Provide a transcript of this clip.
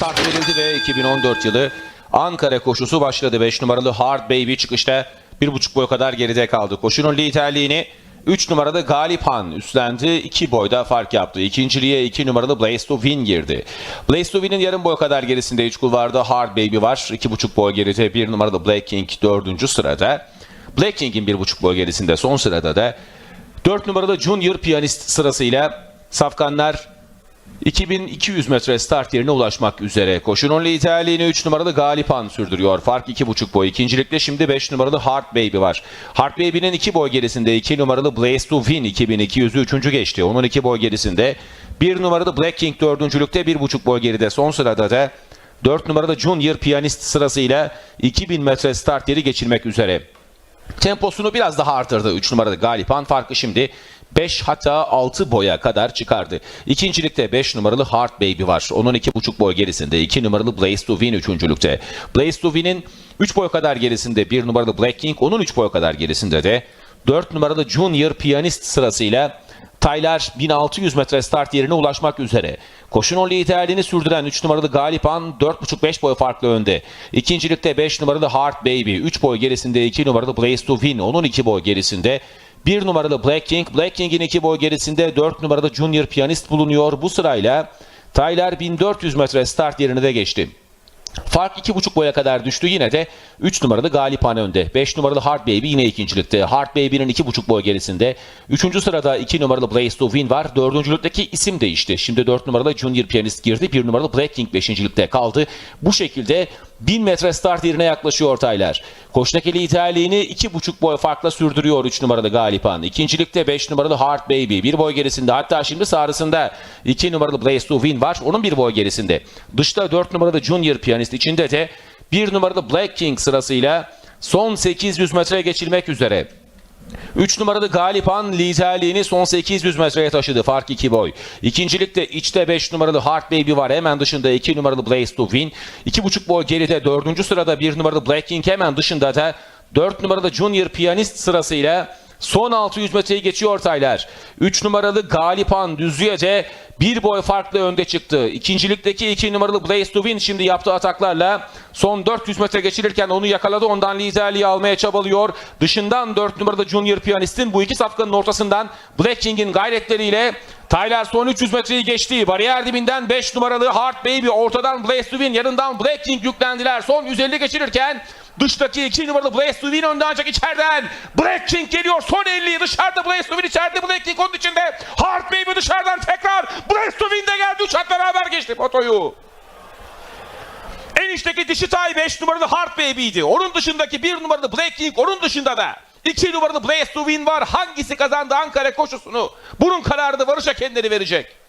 start verildi ve 2014 yılı Ankara koşusu başladı. 5 numaralı Hard Baby çıkışta 1,5 boy kadar geride kaldı. Koşunun liderliğini 3 numaralı Galip Han üstlendi. 2 boyda fark yaptı. İkinciliğe 2 numaralı Blaze to Win girdi. Blaze to Win'in yarım boy kadar gerisinde 3 kulvarda Hard Baby var. 2,5 boy geride 1 numaralı Black King 4. sırada. Black King'in 1,5 boy gerisinde son sırada da 4 numaralı Junior Piyanist sırasıyla Safkanlar 2200 metre start yerine ulaşmak üzere. Koşunun liderliğini 3 numaralı Galipan sürdürüyor. Fark 2,5 boy. İkincilikte şimdi 5 numaralı Hard Baby var. Hard Baby'nin 2 boy gerisinde 2 numaralı Blaze to Win 2200'ü 3. geçti. Onun 2 boy gerisinde 1 numaralı Black King 4. 1,5 boy geride. Son sırada da 4 numaralı Junior Piyanist sırasıyla 2000 metre start yeri geçirmek üzere. Temposunu biraz daha artırdı 3 numaralı Galipan. Farkı şimdi 5 hatta 6 boya kadar çıkardı. İkincilikte 5 numaralı Hard Baby var. Onun 2,5 boy gerisinde 2 numaralı Blaze to Win üçüncülükte. Blaze to Win'in 3 boy kadar gerisinde 1 numaralı Black King onun 3 boy kadar gerisinde de 4 numaralı Junior Piyanist sırasıyla Taylar 1600 metre start yerine ulaşmak üzere. Koşunun liderliğini sürdüren 3 numaralı Galipan 4,5-5 boy farklı önde. İkincilikte 5 numaralı Hard Baby, 3 boy gerisinde 2 numaralı Blaze to Win, onun 2 boy gerisinde. 1 numaralı Black King, Black King'in 2 boy gerisinde 4 numaralı Junior Piyanist bulunuyor. Bu sırayla Taylar 1400 metre start yerine de geçti. Fark 2,5 boya kadar düştü. Yine de 3 numaralı Galipan önde. 5 numaralı Hard Baby yine ikincilikte. Hard Baby'nin 2,5 boy gerisinde. 3. sırada 2 numaralı Blaze to Win var. 4. isim değişti. Şimdi 4 numaralı Junior Piyanist girdi. 1 numaralı Black King 5. kaldı. Bu şekilde 1000 metre start yerine yaklaşıyor Taylar. Koştaki liderliğini 2,5 boy farkla sürdürüyor 3 numaralı Galipan. İkincilikte 5 numaralı Hard Baby. 1 boy gerisinde hatta şimdi sarısında 2 numaralı Blaze to Win var. Onun 1 boy gerisinde. Dışta 4 numaralı Junior Piyanist içinde de 1 numaralı Black King sırasıyla son 800 metre geçilmek üzere. 3 numaralı Galipan liderliğini son 800 metreye taşıdı. Fark 2 boy. İkincilikte içte 5 numaralı Hard Baby var. Hemen dışında 2 numaralı Blaze to Win. 2,5 boy geride 4. sırada 1 numaralı Black King hemen dışında da 4 numaralı Junior Piyanist sırasıyla son 600 metreyi geçiyor Taylar. 3 numaralı Galipan düzlüğe de bir boy farklı önde çıktı. İkincilikteki 2 numaralı Blaze to Win şimdi yaptığı ataklarla son 400 metre geçilirken onu yakaladı. Ondan liderliği almaya çabalıyor. Dışından 4 numaralı Junior Piyanist'in bu iki safkanın ortasından Black King'in gayretleriyle Tyler son 300 metreyi geçti. Bariyer dibinden 5 numaralı Hard Baby ortadan Blaze to Win yanından Black King yüklendiler. Son 150 geçirirken Dıştaki 2 numaralı Blaze to Win önden ancak içeriden Black King geliyor. Son 50'yi dışarıda Blaze to Win içeride Black King onun içinde. Hard Baby dışarıdan tekrar Blaze to Win de geldi. Üç at beraber geçti potoyu. En içteki dişi tay 5 numaralı Hard Baby'ydi. Onun dışındaki 1 numaralı Black King onun dışında da 2 numaralı Blaze to var. Hangisi kazandı Ankara koşusunu? Bunun kararını varış hakemleri verecek.